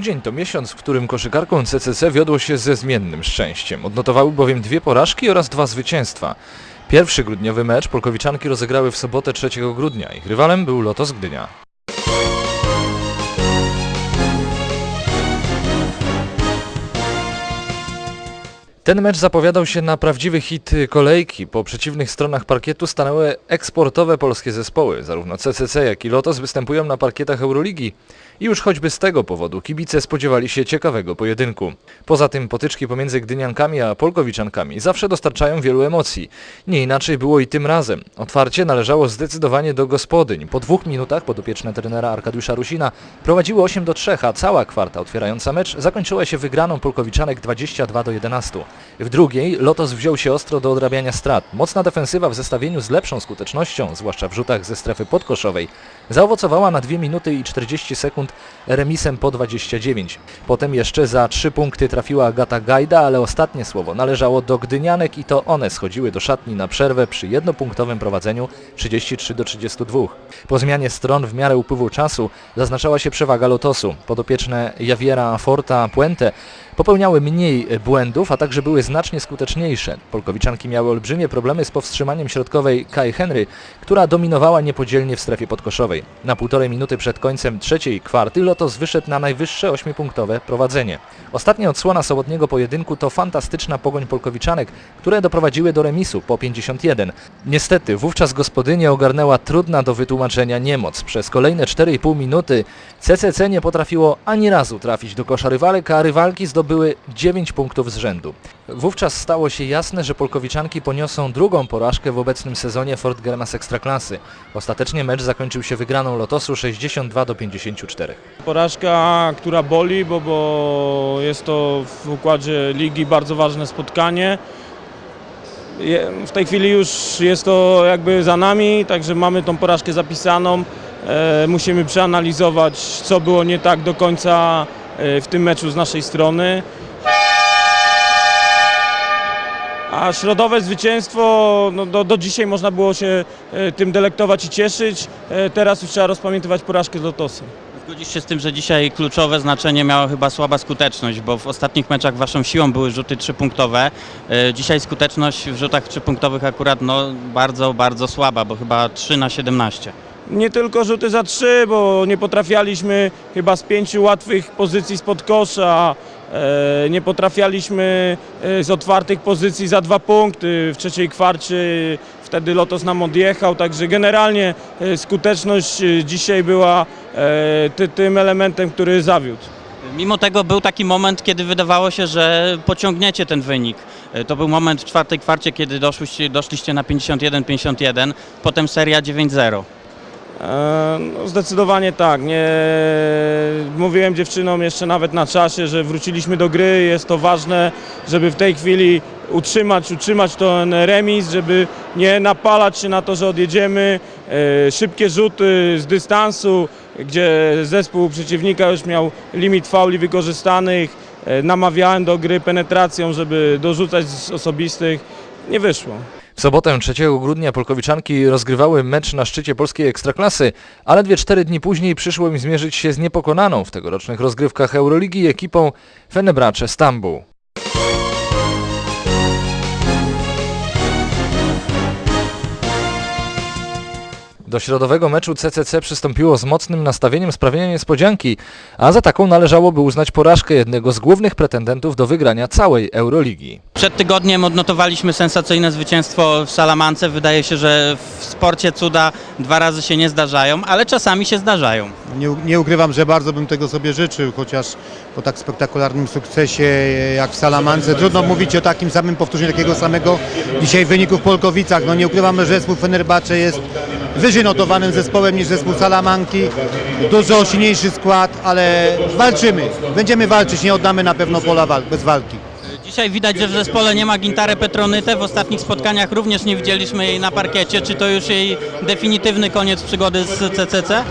Grudzień to miesiąc, w którym koszykarką CCC wiodło się ze zmiennym szczęściem. Odnotowały bowiem dwie porażki oraz dwa zwycięstwa. Pierwszy grudniowy mecz Polkowiczanki rozegrały w sobotę 3 grudnia. Ich rywalem był Lotos Gdynia. Ten mecz zapowiadał się na prawdziwy hit kolejki. Po przeciwnych stronach parkietu stanęły eksportowe polskie zespoły. Zarówno CCC, jak i Lotos występują na parkietach Euroligi. I już choćby z tego powodu kibice spodziewali się ciekawego pojedynku. Poza tym potyczki pomiędzy Gdyniankami a Polkowiczankami zawsze dostarczają wielu emocji. Nie inaczej było i tym razem. Otwarcie należało zdecydowanie do gospodyń. Po dwóch minutach podopieczne trenera Arkadiusza Rusina prowadziły 8 do 3, a cała kwarta otwierająca mecz zakończyła się wygraną Polkowiczanek 22 do 11. W drugiej Lotos wziął się ostro do odrabiania strat. Mocna defensywa w zestawieniu z lepszą skutecznością, zwłaszcza w rzutach ze strefy podkoszowej, zaowocowała na 2 minuty i 40 sekund remisem po 29. Potem jeszcze za 3 punkty trafiła Agata Gajda, ale ostatnie słowo należało do Gdynianek i to one schodziły do szatni na przerwę przy jednopunktowym prowadzeniu 33 do 32. Po zmianie stron w miarę upływu czasu zaznaczała się przewaga Lotosu. Podopieczne Javiera Forta Puente popełniały mniej błędów, a także były znacznie skuteczniejsze. Polkowiczanki miały olbrzymie problemy z powstrzymaniem środkowej Kai Henry, która dominowała niepodzielnie w strefie podkoszowej. Na półtorej minuty przed końcem trzeciej kwarty Lotos wyszedł na najwyższe ośmipunktowe prowadzenie. Ostatnia odsłona sobotniego pojedynku to fantastyczna pogoń Polkowiczanek, które doprowadziły do remisu po 51. Niestety wówczas gospodynię ogarnęła trudna do wytłumaczenia niemoc. Przez kolejne 4,5 minuty CCC nie potrafiło ani razu trafić do kosza rywalek, a rywalki zdobyły 9 punktów z rzędu. Wówczas stało się jasne, że Polkowiczanki poniosą drugą porażkę w obecnym sezonie Fort Germas Ekstraklasy. Ostatecznie mecz zakończył się wygraną Lotosu 62 do 54. Porażka, która boli, bo, bo jest to w układzie ligi bardzo ważne spotkanie. W tej chwili już jest to jakby za nami, także mamy tą porażkę zapisaną. E, musimy przeanalizować, co było nie tak do końca e, w tym meczu z naszej strony. A środowe zwycięstwo, no do, do dzisiaj można było się e, tym delektować i cieszyć. E, teraz już trzeba rozpamiętywać porażkę z Lotosem. Zgodzisz się z tym, że dzisiaj kluczowe znaczenie miała chyba słaba skuteczność, bo w ostatnich meczach waszą siłą były rzuty trzypunktowe. E, Dzisiaj skuteczność w rzutach trzypunktowych akurat no, bardzo, bardzo słaba, bo chyba 3 na 17. Nie tylko rzuty za trzy, bo nie potrafialiśmy chyba z pięciu łatwych pozycji spod kosza, nie potrafialiśmy e, z otwartych pozycji za dwa punkty w trzeciej kwarcie. Wtedy Lotos nam odjechał, także generalnie e, skuteczność e, dzisiaj była e, ty, tym elementem, który zawiódł. Mimo tego był taki moment, kiedy wydawało się, że pociągniecie ten wynik. E, To był moment w czwartej kwarcie, kiedy doszliście, doszliście na 51-51, potem seria 9-0. No, zdecydowanie tak. Nie, mówiłem dziewczynom jeszcze nawet na czasie, że wróciliśmy do gry. Jest to ważne, żeby w tej chwili utrzymać, utrzymać ten remis, żeby nie napalać się na to, że odjedziemy. E, Szybkie rzuty z dystansu, gdzie zespół przeciwnika już miał limit fauli wykorzystanych. E, Namawiałem do gry penetracją, żeby dorzucać z osobistych. Nie wyszło. W sobotę 3 grudnia Polkowiczanki rozgrywały mecz na szczycie polskiej ekstraklasy, a ledwie 4 dni później przyszło im zmierzyć się z niepokonaną w tegorocznych rozgrywkach Euroligi ekipą Fenerbahce Stambuł. Do środowego meczu CCC przystąpiło z mocnym nastawieniem sprawienia niespodzianki, a za taką należałoby uznać porażkę jednego z głównych pretendentów do wygrania całej Euroligi. Przed tygodniem odnotowaliśmy sensacyjne zwycięstwo w Salamance. Wydaje się, że w sporcie cuda dwa razy się nie zdarzają, ale czasami się zdarzają. Nie, nie ukrywam, że bardzo bym tego sobie życzył, chociaż po tak spektakularnym sukcesie jak w Salamance trudno mówić o takim samym powtórzeniu takiego samego dzisiaj wyniku w Polkowicach. No nie ukrywam, że zespół Fenerbahce jest wyżej notowanym zespołem niż zespół Salamanki. Dużo silniejszy skład, ale walczymy. Będziemy walczyć, nie oddamy na pewno pola walk, bez walki. Dzisiaj widać, że w zespole nie ma Gintary Petronyte. W ostatnich spotkaniach również nie widzieliśmy jej na parkiecie. Czy to już jej definitywny koniec przygody z CCC?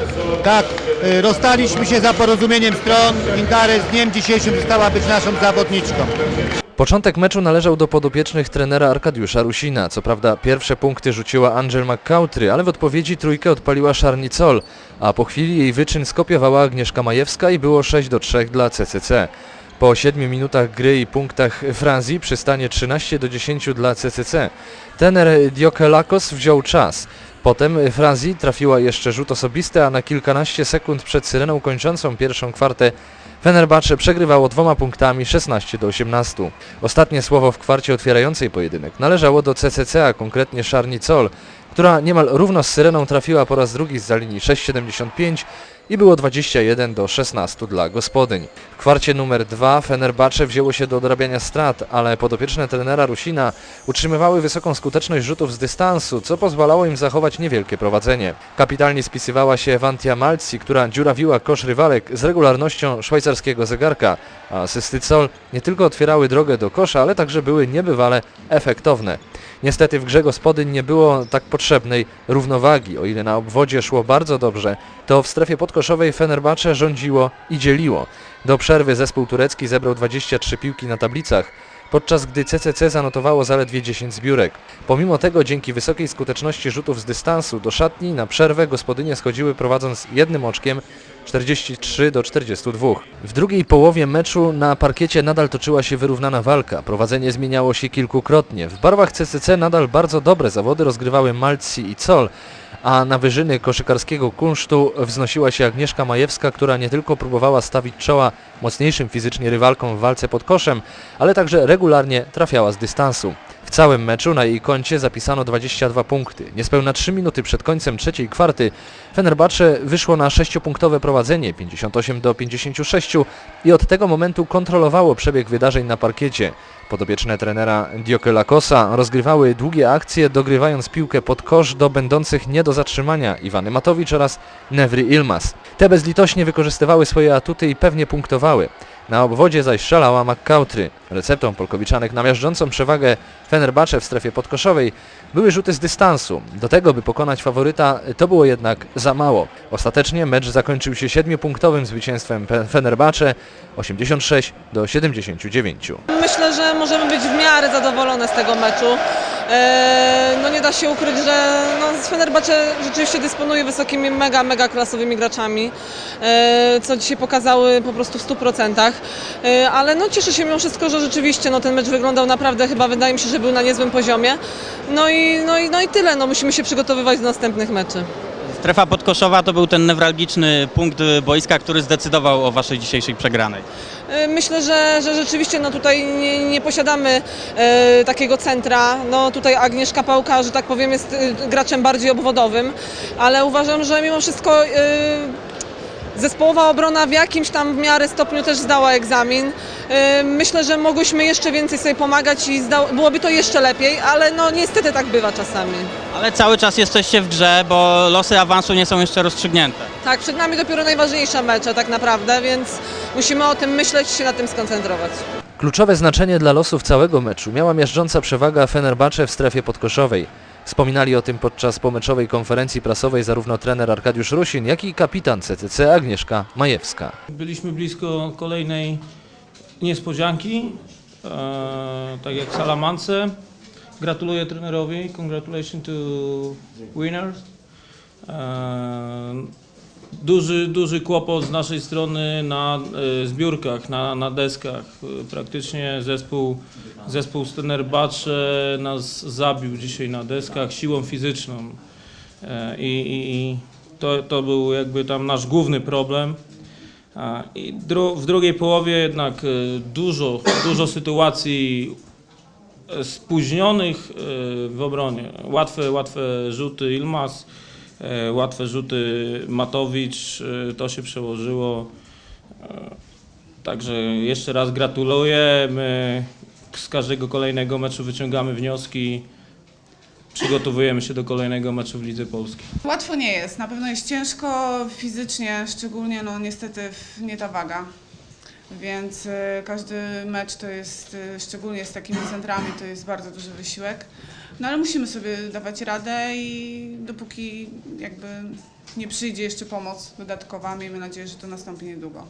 Tak, Y, Rozstaliśmy się za porozumieniem stron. Intares z dniem dzisiejszym została być naszą zawodniczką. Początek meczu należał do podopiecznych trenera Arkadiusza Rusina. Co prawda pierwsze punkty rzuciła Angel McCautry, ale w odpowiedzi trójkę odpaliła Szarnicol, a po chwili jej wyczyn skopiowała Agnieszka Majewska i było 6 do 3 dla CCC. Po 7 minutach gry i punktach Francji przy stanie 13 do 10 dla CCC. Tener Diokelakos wziął czas. Potem Francji trafiła jeszcze rzut osobisty, a na kilkanaście sekund przed syreną kończącą pierwszą kwartę Fenerbahce przegrywało dwoma punktami 16 do 18. Ostatnie słowo w kwarcie otwierającej pojedynek należało do CCC, a konkretnie Szarnicol, która niemal równo z Syreną trafiła po raz drugi z linii 6,75 i było 21 do 16 dla gospodyń. W kwarcie numer 2 Fenerbahce wzięło się do odrabiania strat, ale podopieczne trenera Rusina utrzymywały wysoką skuteczność rzutów z dystansu, co pozwalało im zachować niewielkie prowadzenie. Kapitalnie spisywała się Ewantia Malci, która dziurawiła kosz rywalek z regularnością szwajcarskiego zegarka, a asysty Sol nie tylko otwierały drogę do kosza, ale także były niebywale efektowne. Niestety w grze gospodyń nie było tak potrzebnej równowagi. O ile na obwodzie szło bardzo dobrze, to w strefie podkoszowej Fenerbahce rządziło i dzieliło. Do przerwy zespół turecki zebrał 23 piłki na tablicach, podczas gdy CCC zanotowało zaledwie 10 zbiórek. Pomimo tego dzięki wysokiej skuteczności rzutów z dystansu do szatni na przerwę gospodynie schodziły prowadząc jednym oczkiem 43 do 42. W drugiej połowie meczu na parkiecie nadal toczyła się wyrównana walka. Prowadzenie zmieniało się kilkukrotnie. W barwach CCC nadal bardzo dobre zawody rozgrywały Malci i Col, a na wyżyny koszykarskiego kunsztu wznosiła się Agnieszka Majewska, która nie tylko próbowała stawić czoła mocniejszym fizycznie rywalkom w walce pod koszem, ale także regularnie trafiała z dystansu. W całym meczu na jej koncie zapisano 22 punkty. Niespełna 3 minuty przed końcem trzeciej kwarty Fenerbahce wyszło na 6-punktowe prowadzenie 58 do 56 i od tego momentu kontrolowało przebieg wydarzeń na parkiecie. Podobieczne trenera Diokelakosa rozgrywały długie akcje, dogrywając piłkę pod kosz do będących nie do zatrzymania Iwany Matowicz oraz Nevry Ilmas. Te bezlitośnie wykorzystywały swoje atuty i pewnie punktowały. Na obwodzie zaś szalała McCautry. Receptą Polkowiczanek na miażdżącą przewagę Fenerbahce w strefie podkoszowej były rzuty z dystansu. Do tego, by pokonać faworyta, to było jednak za mało. Ostatecznie mecz zakończył się 7-punktowym zwycięstwem Fenerbahce 86 do 79. Myślę, że możemy być w miarę zadowolone z tego meczu. E, No nie da się ukryć, że no, Fenerbahce rzeczywiście dysponuje wysokimi, mega, mega klasowymi graczami, e, co dzisiaj pokazały po prostu w 100%. E, Ale no cieszę się mimo wszystko, że rzeczywiście no, ten mecz wyglądał naprawdę, chyba wydaje mi się, że był na niezłym poziomie. No i, no i, no i tyle, no, musimy się przygotowywać do następnych meczy. Strefa podkoszowa to był ten newralgiczny punkt boiska, który zdecydował o waszej dzisiejszej przegranej. E, Myślę, że, że rzeczywiście no tutaj nie, nie posiadamy e, takiego centra. No tutaj Agnieszka Pałka, że tak powiem, jest e, graczem bardziej obwodowym, ale uważam, że mimo wszystko e, zespołowa obrona w jakimś tam w miarę stopniu też zdała egzamin. E, myślę, że mogłyśmy jeszcze więcej sobie pomagać i byłoby to jeszcze lepiej, ale no niestety tak bywa czasami. Ale cały czas jesteście w grze, bo losy awansu nie są jeszcze rozstrzygnięte. Tak, przed nami dopiero najważniejsze mecze tak naprawdę, więc musimy o tym myśleć i się na tym skoncentrować. Kluczowe znaczenie dla losów całego meczu miała miażdżąca przewaga Fenerbahce w strefie podkoszowej. Wspominali o tym podczas pomeczowej konferencji prasowej zarówno trener Arkadiusz Rusin, jak i kapitan CCC Agnieszka Majewska. Byliśmy blisko kolejnej niespodzianki, e, tak jak Salamance. Gratuluję trenerowi, congratulations to winners. E, duży, duży kłopot z naszej strony na e, zbiórkach, na, na deskach. E, Praktycznie zespół, zespół z Fenerbahce nas zabił dzisiaj na deskach siłą fizyczną. E, I, i, i to, to był jakby tam nasz główny problem. I dru, w drugiej połowie jednak dużo, dużo sytuacji spóźnionych w obronie. Łatwe, łatwe rzuty Ilmas, łatwe rzuty Matowicz, e, to się przełożyło. E, Także jeszcze raz gratuluję. My z każdego kolejnego meczu wyciągamy wnioski. Przygotowujemy się do kolejnego meczu w Lidze Polskiej. Łatwo nie jest, na pewno jest ciężko fizycznie, szczególnie no niestety nie ta waga. Więc y, każdy mecz to jest, y, szczególnie z takimi centrami, to jest bardzo duży wysiłek. No ale musimy sobie dawać radę i dopóki jakby nie przyjdzie jeszcze pomoc dodatkowa. Miejmy nadzieję, że to nastąpi niedługo.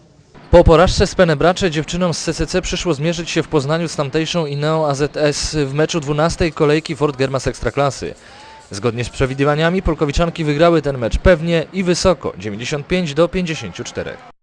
Po porażce z Penebracze dziewczynom z CCC przyszło zmierzyć się w Poznaniu z tamtejszą Ineo AZS w meczu 12 kolejki Fort Germas Ekstraklasy. Zgodnie z przewidywaniami Polkowiczanki wygrały ten mecz pewnie i wysoko 95 do 54.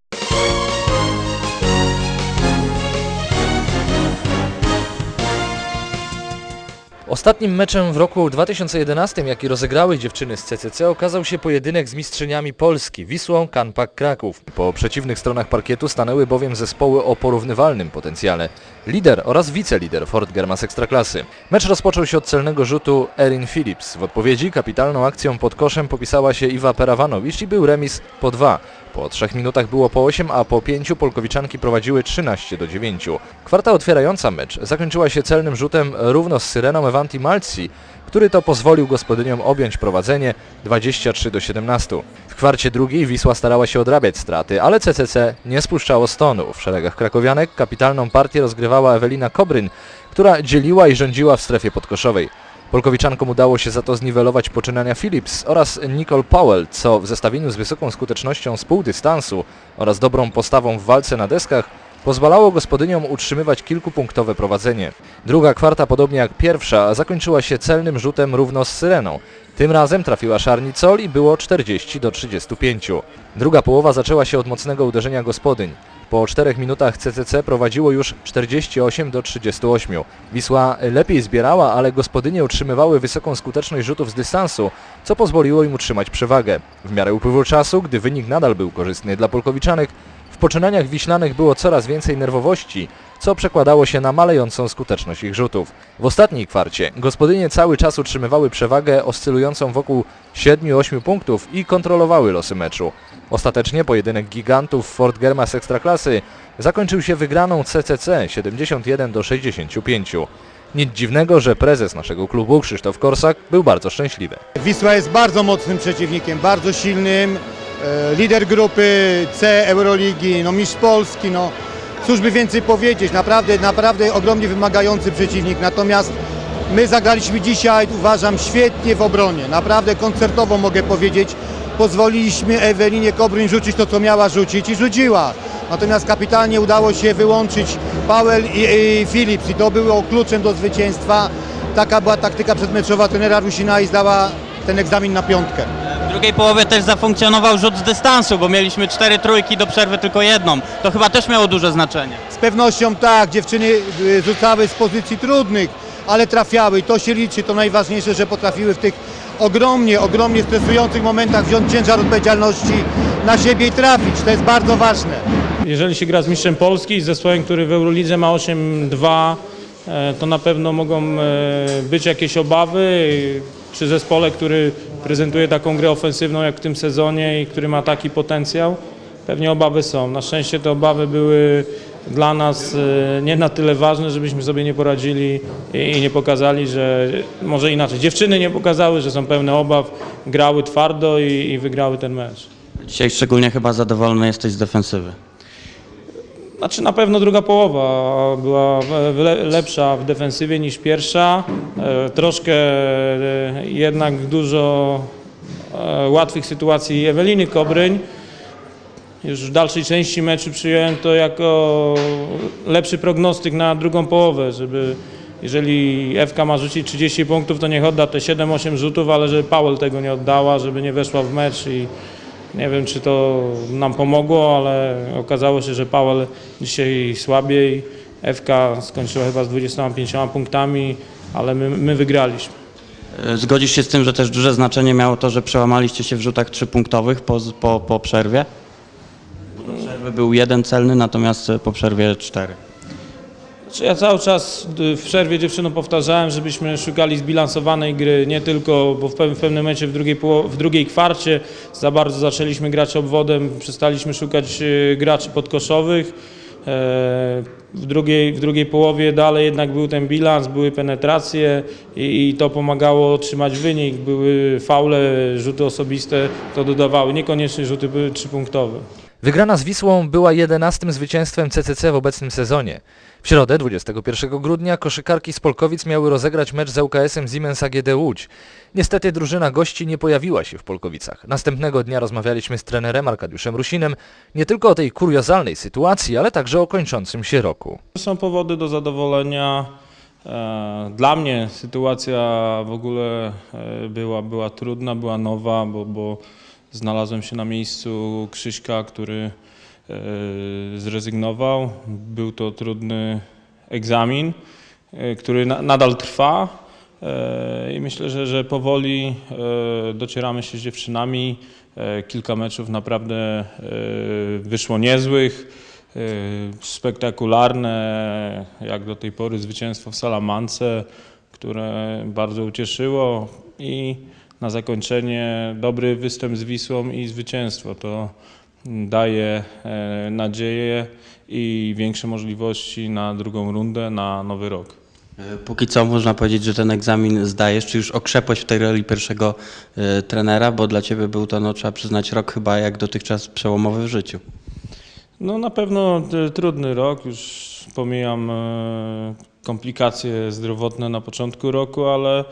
Ostatnim meczem w roku 2011, jaki rozegrały dziewczyny z CCC, okazał się pojedynek z mistrzyniami Polski, Wisłą Kanpak Kraków. Po przeciwnych stronach parkietu stanęły bowiem zespoły o porównywalnym potencjale. Lider oraz wicelider Fort Germas Ekstraklasy. Mecz rozpoczął się od celnego rzutu Erin Phillips. W odpowiedzi kapitalną akcją pod koszem popisała się Iwa Perawanowicz i był remis po dwa. Po trzech minutach było po 8, a po 5 Polkowiczanki prowadziły 13 do 9. Kwarta otwierająca mecz zakończyła się celnym rzutem równo z Syreną Evanti Malci, który to pozwolił gospodyniom objąć prowadzenie 23 do 17. W kwarcie drugiej Wisła starała się odrabiać straty, ale CCC nie spuszczało stonu. W szeregach krakowianek kapitalną partię rozgrywała Ewelina Kobryn, która dzieliła i rządziła w strefie podkoszowej. Polkowiczankom udało się za to zniwelować poczynania Phillips oraz Nicole Powell, co w zestawieniu z wysoką skutecznością z półdystansu oraz dobrą postawą w walce na deskach pozwalało gospodyniom utrzymywać kilkupunktowe prowadzenie. Druga kwarta, podobnie jak pierwsza, zakończyła się celnym rzutem równo z Syreną. Tym razem trafiła Szarnicol i było 40 do 35. Druga połowa zaczęła się od mocnego uderzenia gospodyń. Po 4 minutach CCC prowadziło już 48 do 38. Wisła lepiej zbierała, ale gospodynie utrzymywały wysoką skuteczność rzutów z dystansu, co pozwoliło im utrzymać przewagę. W miarę upływu czasu, gdy wynik nadal był korzystny dla Polkowiczanek, w poczynaniach wiślanych było coraz więcej nerwowości, co przekładało się na malejącą skuteczność ich rzutów. W ostatniej kwarcie gospodynie cały czas utrzymywały przewagę oscylującą wokół 7-8 punktów i kontrolowały losy meczu. Ostatecznie pojedynek gigantów Fort Germas Ekstraklasy zakończył się wygraną CCC 71 do 65. Nic dziwnego, że prezes naszego klubu Krzysztof Korsak był bardzo szczęśliwy. Wisła jest bardzo mocnym przeciwnikiem, bardzo silnym. E, lider grupy C Euroligi, no mistrz Polski, no cóż by więcej powiedzieć, naprawdę, naprawdę ogromnie wymagający przeciwnik. Natomiast my zagraliśmy dzisiaj, uważam, świetnie w obronie. Naprawdę koncertowo mogę powiedzieć. Pozwoliliśmy Ewelinie Kobryn rzucić to, co miała rzucić i rzuciła. Natomiast kapitalnie udało się wyłączyć Powell i, i Phillips i to było kluczem do zwycięstwa. Taka była taktyka przedmeczowa trenera Rusina i zdała ten egzamin na piątkę. W drugiej połowie też zafunkcjonował rzut z dystansu, bo mieliśmy cztery trójki do przerwy tylko jedną. To chyba też miało duże znaczenie. Z pewnością tak, dziewczyny y, rzucały z pozycji trudnych, ale trafiały i to się liczy, to najważniejsze, że potrafiły w tych ogromnie, ogromnie stresujących momentach wziąć ciężar odpowiedzialności na siebie i trafić, to jest bardzo ważne. Jeżeli się gra z mistrzem Polski, z zespołem, który w Eurolidze ma 8-2, e, to na pewno mogą e, być jakieś obawy. Przy zespole, który prezentuje taką grę ofensywną jak w tym sezonie i który ma taki potencjał, pewnie obawy są. Na szczęście te obawy były dla nas e, nie na tyle ważne, żebyśmy sobie nie poradzili i nie pokazali, że może inaczej. Dziewczyny nie pokazały, że są pełne obaw, grały twardo i wygrały ten mecz. Dzisiaj szczególnie chyba zadowolony jesteś z defensywy. Znaczy na pewno druga połowa była lepsza w defensywie niż pierwsza. E, Troszkę e, jednak dużo e, łatwych sytuacji Eweliny Kobryń. Już w dalszej części meczu przyjąłem to jako lepszy prognostyk na drugą połowę, żeby jeżeli FK ma rzucić 30 punktów, to niech odda te 7-8 rzutów, ale żeby Powell tego nie oddała, żeby nie weszła w mecz i nie wiem, czy to nam pomogło, ale okazało się, że Powell dzisiaj słabiej. FK skończyła chyba z 25 punktami, ale my, my wygraliśmy. E, Zgodzisz się z tym, że też duże znaczenie miało to, że przełamaliście się w rzutach trzypunktowych po, po, po przerwie? Do przerwy był jeden celny, natomiast e, po przerwie cztery. Znaczy ja cały czas w przerwie dziewczynom powtarzałem, żebyśmy szukali zbilansowanej gry, nie tylko, bo w pewnym, w pewnym momencie w drugiej, w drugiej kwarcie za bardzo zaczęliśmy grać obwodem, przestaliśmy szukać y, graczy podkoszowych. E, W drugiej, w drugiej połowie dalej jednak był ten bilans, były penetracje i, i to pomagało trzymać wynik. Były faule, rzuty osobiste, to dodawały, niekoniecznie rzuty były trzypunktowe. Wygrana z Wisłą była 11 zwycięstwem CCC w obecnym sezonie. W środę, 21 grudnia, koszykarki z Polkowic miały rozegrać mecz z ŁKS-em Siemens AGD Łódź. Niestety drużyna gości nie pojawiła się w Polkowicach. Następnego dnia rozmawialiśmy z trenerem Arkadiuszem Rusinem nie tylko o tej kuriozalnej sytuacji, ale także o kończącym się roku. Są powody do zadowolenia. E, Dla mnie sytuacja w ogóle e, była, była trudna, była nowa, bo, bo znalazłem się na miejscu Krzyśka, który e, zrezygnował. Był to trudny egzamin, e, który na, nadal trwa. E, I myślę, że, że powoli docieramy się z dziewczynami. Kilka meczów naprawdę wyszło niezłych. Spektakularne, jak do tej pory zwycięstwo w Salamance, które bardzo ucieszyło i na zakończenie dobry występ z Wisłą i zwycięstwo. To daje e, nadzieję i większe możliwości na drugą rundę, na nowy rok. E, Póki co można powiedzieć, że ten egzamin zdajesz, czy już okrzepłeś w tej roli pierwszego e, trenera, bo dla Ciebie był to, no trzeba przyznać, rok chyba jak dotychczas przełomowy w życiu. No na pewno trudny rok, już pomijam komplikacje zdrowotne na początku roku, ale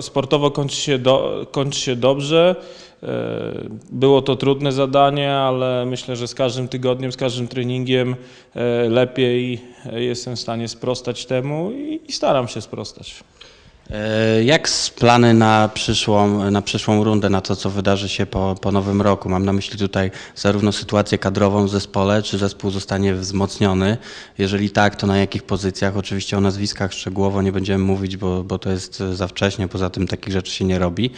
sportowo kończy się, do, kończy się dobrze. E, Było to trudne zadanie, ale myślę, że z każdym tygodniem, z każdym treningiem e, lepiej jestem w stanie sprostać temu i staram się sprostać. E, Jak z plany na przyszłą, na przyszłą rundę, na to, co wydarzy się po, po nowym roku? Mam na myśli tutaj zarówno sytuację kadrową w zespole, czy zespół zostanie wzmocniony? Jeżeli tak, to na jakich pozycjach? Oczywiście o nazwiskach szczegółowo nie będziemy mówić, bo, bo to jest za wcześnie, poza tym takich rzeczy się nie robi.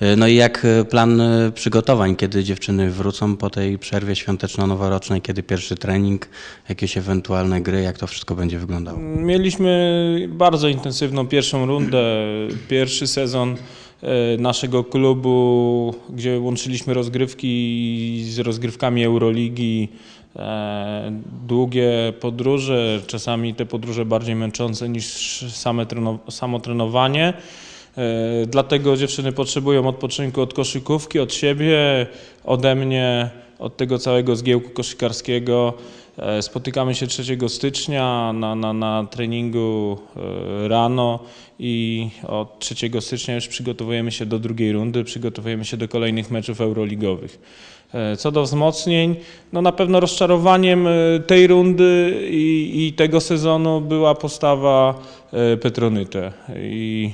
E, No i jak e, plan e, przygotowań, kiedy dziewczyny wrócą po tej przerwie świąteczno-noworocznej, kiedy pierwszy trening, jakieś ewentualne gry, jak to wszystko będzie wyglądało? Mieliśmy bardzo intensywną pierwszą rundę, pierwszy sezon e, naszego klubu, gdzie łączyliśmy rozgrywki z rozgrywkami Euroligi, e, długie podróże, czasami te podróże bardziej męczące niż same samo trenowanie. E, Dlatego dziewczyny potrzebują odpoczynku od koszykówki, od siebie, ode mnie, od tego całego zgiełku koszykarskiego. E, Spotykamy się 3 stycznia na, na, na treningu e, rano i od 3 stycznia już przygotowujemy się do drugiej rundy, przygotowujemy się do kolejnych meczów euroligowych. E, Co do wzmocnień, no na pewno rozczarowaniem tej rundy i, i tego sezonu była postawa Petronyte. I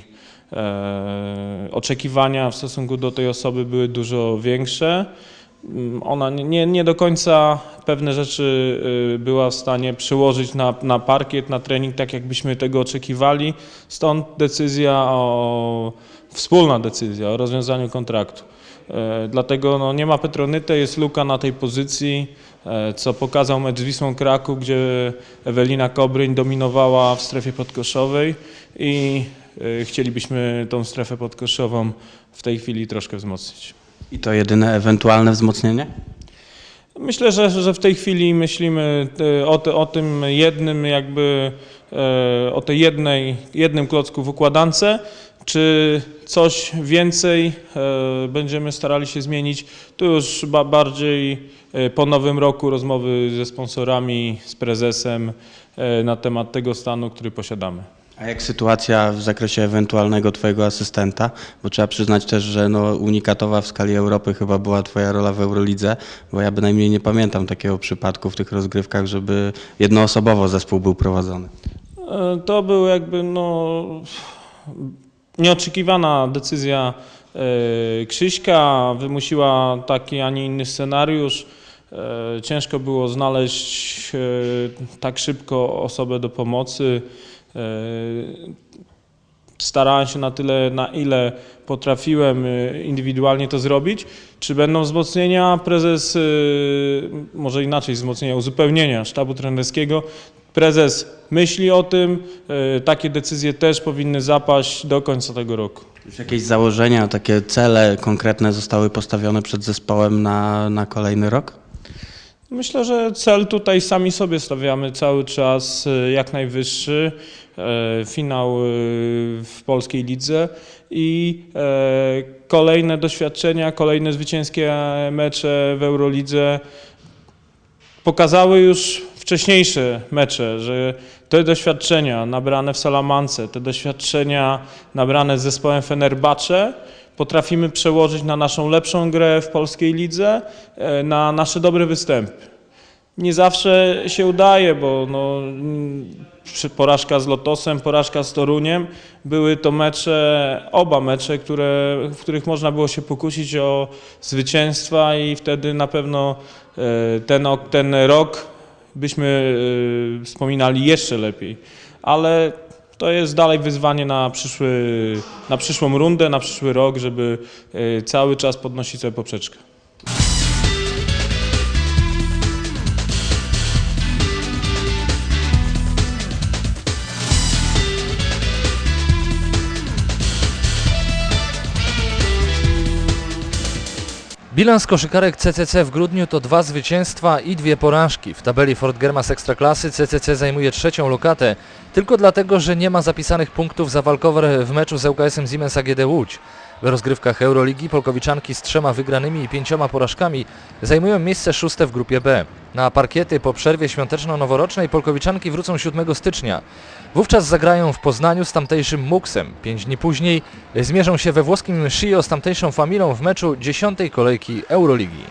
e, oczekiwania w stosunku do tej osoby były dużo większe. Mm, Ona nie, nie do końca pewne rzeczy y, była w stanie przełożyć na, na parkiet, na trening, tak jakbyśmy tego oczekiwali. Stąd decyzja o, wspólna decyzja o rozwiązaniu kontraktu. E, Dlatego no, nie ma Petronyte, jest luka na tej pozycji, e, co pokazał mecz z Wisłą Kraków, gdzie Ewelina Kobryń dominowała w strefie podkoszowej i e, chcielibyśmy tą strefę podkoszową w tej chwili troszkę wzmocnić. I to jedyne ewentualne wzmocnienie? Myślę, że, że w tej chwili myślimy e, o, o tym jednym jakby, e, o tej jednej, jednym klocku w układance. Czy coś więcej e, będziemy starali się zmienić? Tu już ba, bardziej po nowym roku rozmowy ze sponsorami, z prezesem na temat tego stanu, który posiadamy. A jak sytuacja w zakresie ewentualnego Twojego asystenta? Bo trzeba przyznać też, że no, unikatowa w skali Europy chyba była Twoja rola w Eurolidze, bo ja bynajmniej nie pamiętam takiego przypadku w tych rozgrywkach, żeby jednoosobowo zespół był prowadzony. E, To był jakby no, nieoczekiwana decyzja e, Krzyśka, wymusiła taki, a nie inny scenariusz. E, Ciężko było znaleźć tak szybko osobę do pomocy. E, Starałem się na tyle, na ile potrafiłem e, indywidualnie to zrobić. Czy będą wzmocnienia? Prezes, e, może inaczej wzmocnienia, uzupełnienia sztabu trenerskiego. Prezes myśli o tym, takie decyzje też powinny zapaść do końca tego roku. Już jakieś założenia, takie cele konkretne zostały postawione przed zespołem na, na kolejny rok? Myślę, że cel tutaj sami sobie stawiamy cały czas e, jak najwyższy. E, Finał e, w polskiej lidze i kolejne doświadczenia, kolejne zwycięskie mecze w Eurolidze pokazały już wcześniejsze mecze, że te doświadczenia nabrane w Salamance, te doświadczenia nabrane z zespołem Fenerbahce potrafimy przełożyć na naszą lepszą grę w polskiej lidze, e, na nasze dobre występy. Nie zawsze się udaje, bo no, porażka z Lotosem, porażka z Toruniem były to mecze, oba mecze, które, w których można było się pokusić o zwycięstwa i wtedy na pewno e, ten, ten rok byśmy e, wspominali jeszcze lepiej. Ale to jest dalej wyzwanie na, przyszły, na przyszłą rundę, na przyszły rok, żeby e, cały czas podnosić sobie poprzeczkę. Bilans koszykarek CCC w grudniu to dwa zwycięstwa i dwie porażki. W tabeli Fort Germas Ekstraklasy CCC zajmuje trzecią lokatę, tylko dlatego, że nie ma zapisanych punktów za walkover w meczu z ŁKS-em Siemens AGD Łódź. W rozgrywkach Euroligi Polkowiczanki z trzema wygranymi i pięcioma porażkami zajmują miejsce szóste w grupie B. Na parkiety po przerwie świąteczno-noworocznej Polkowiczanki wrócą 7 stycznia. Wówczas zagrają w Poznaniu z tamtejszym Muksem. Pięć dni później zmierzą się we włoskim Schio z tamtejszą Familą w meczu dziesiątej kolejki Euroligi.